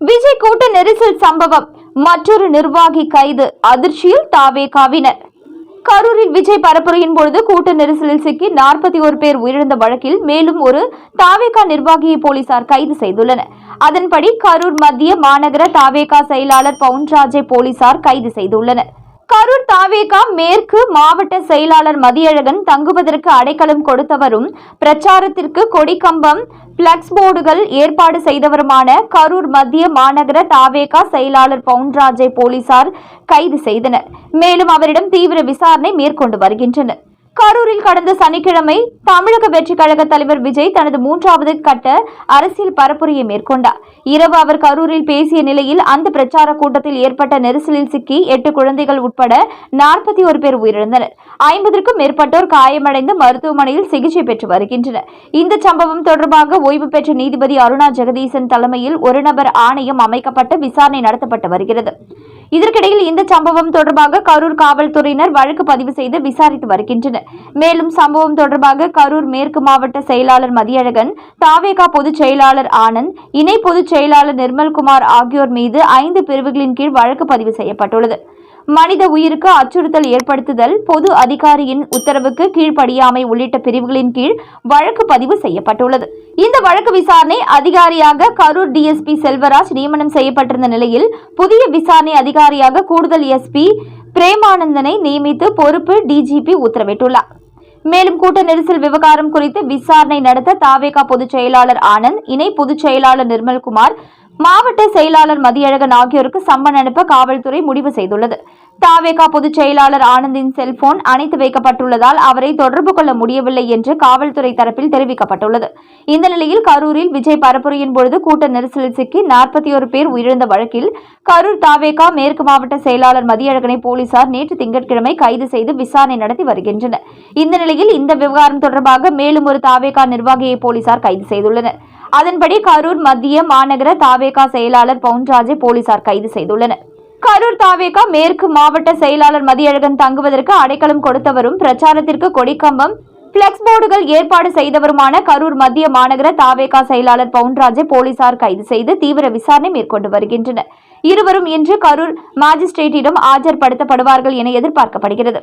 விஜய் கூட்ட நெரிசல் சம்பவம். மற்றொரு நிர்வாகி கைது. அதிர்ச்சியில் தாவேகாவினர். கரூரில் விஜய் பரப்புரையின் பொழுது கூட்ட நெரிசலில் சிக்கி நாற்பத்தி ஒரு பேர் உயிரிழந்த வழக்கில் மேலும் ஒரு தாவேகா நிர்வாகியை போலீசார் கைது செய்துள்ளனர். அதன்படி கரூர் மத்திய மாநகர தாவேகா செயலாளர் பவுன்ராஜை போலீசார் கைது செய்துள்ளனர். கரூர் தாவேகா மேற்கு மாவட்ட செயலாளர் மதியழகன் தங்குவதற்கு அடைக்கலம் கொடுத்தவரும் பிரச்சாரத்திற்கு கொடிக்கம்பம் பிளக்ஸ் போர்டுகள் ஏற்பாடு செய்தவருமான கரூர் மத்திய மாநகர தாவேகா செயலாளர் பவுன்ராஜை போலீசார் கைது செய்தனர். மேலும் அவரிடம் தீவிர விசாரணை மேற்கொண்டு வருகின்றனர். கரூரில் கடந்த சனிக்கிழமை தமிழக வெற்றிக் கழக தலைவர் விஜய் தனது மூன்றாவது கட்ட அரசியல் பரப்புரையை மேற்கொண்டார். இரவு அவர் கரூரில் பேசிய நிலையில் அந்த பிரச்சார கூட்டத்தில் ஏற்பட்ட நெரிசலில் சிக்கி எட்டு குழந்தைகள் உட்பட நாற்பத்தி ஒரு பேர் உயிரிழந்தனர். ஐம்பதற்கும் மேற்பட்டோர் காயமடைந்து மருத்துவமனையில் சிகிச்சை பெற்று வருகின்றனர். இந்த சம்பவம் தொடர்பாக ஓய்வு பெற்ற நீதிபதி அருணா ஜெகதீசன் தலைமையில் ஒரு நபர் ஆணையம் அமைக்கப்பட்டு விசாரணை நடத்தப்பட்டு வருகிறது. இதற்கிடையில் இந்த சம்பவம் தொடர்பாக கரூர் காவல்துறையினர் வழக்கு பதிவு செய்து விசாரித்து வருகின்றனர். மேலும் சம்பவம் தொடர்பாக கரூர் மேற்கு மாவட்ட செயலாளர் மதியழகன் தாவேகா பொதுச் செயலாளர் ஆனந்த் இணை பொதுச் செயலாளர் நிர்மல்குமார் ஆகியோர் மீது ஐந்து பிரிவுகளின் கீழ் வழக்கு பதிவு செய்யப்பட்டுள்ளது. மனித உயிருக்கு அச்சுறுத்தல் ஏற்படுத்துதல் பொது அதிகாரியின் உத்தரவுக்கு கீழ்ப்படியாமை உள்ளிட்ட பிரிவுகளின் கீழ் வழக்கு பதிவு செய்யப்பட்டுள்ளது. இந்த வழக்கு விசாரணை அதிகாரியாக கரூர் டிஎஸ்பி செல்வராஜ் நியமனம் செய்யப்பட்டிருந்த நிலையில் புதிய விசாரணை அதிகாரியாக கூடுதல் எஸ்பி பிரேமானந்தனை நியமித்து பொறுப்பு டிஜிபி உத்தரவிட்டுள்ளார். மேலும் கூட்ட நெரிசல் விவகாரம் குறித்து விசாரணை நடத்த தாவேகா பொதுச் செயலாளர் ஆனந்த் இணை பொதுச் செயலாளர் நிர்மல்குமார் மாவட்ட செயலாளர் மதியழகன் ஆகியோருக்கு சம்மன் அனுப்ப காவல்துறை முடிவு செய்துள்ளது. தாவேகா பொதுச் செயலாளர் ஆனந்தின் செல்போன் அணைத்து வைக்கப்பட்டுள்ளதால் அவரை தொடர்பு கொள்ள முடியவில்லை என்று காவல்துறை தரப்பில் தெரிவிக்கப்பட்டுள்ளது. இந்த நிலையில் கரூரில் விஜய் பரப்புரையின் பொழுது கூட்ட நெரிசலில் சிக்கி நாற்பத்தி ஒரு பேர் உயிரிழந்த வழக்கில் கரூர் தாவேகா மேற்கு மாவட்ட செயலாளர் மதியழகனை போலீசார் நேற்று திங்கட்கிழமை கைது செய்து விசாரணை நடத்தி வருகின்றனர். இந்த நிலையில் இந்த விவகாரம் தொடர்பாக மேலும் ஒரு தாவேகா நிர்வாகியை போலீசார் கைது செய்துள்ளனர். அதன்படி கரூர் மத்திய மாநகர தாவேகா செயலாளர் பவுன்ராஜை போலீசார் கைது செய்துள்ளனர். கரூர் தாவேகா மேற்கு மாவட்ட செயலாளர் மதியழகன் தங்குவதற்கு அடைக்கலம் கொடுத்தவரும் பிரச்சாரத்திற்கு கொடிக்கம்பம் பிளெக்ஸ் போர்டுகள் ஏற்பாடு செய்தவருமான கரூர் மத்திய மாநகர தாவேகா செயலாளர் பவுன்ராஜை போலீசார் கைது செய்து தீவிர விசாரணை மேற்கொண்டு வருகின்றனர். இருவரும் இன்று கரூர் மாஜிஸ்ட்ரேட்டிடம் ஆஜர்படுத்தப்படுவார்கள் என எதிர்பார்க்கப்படுகிறது.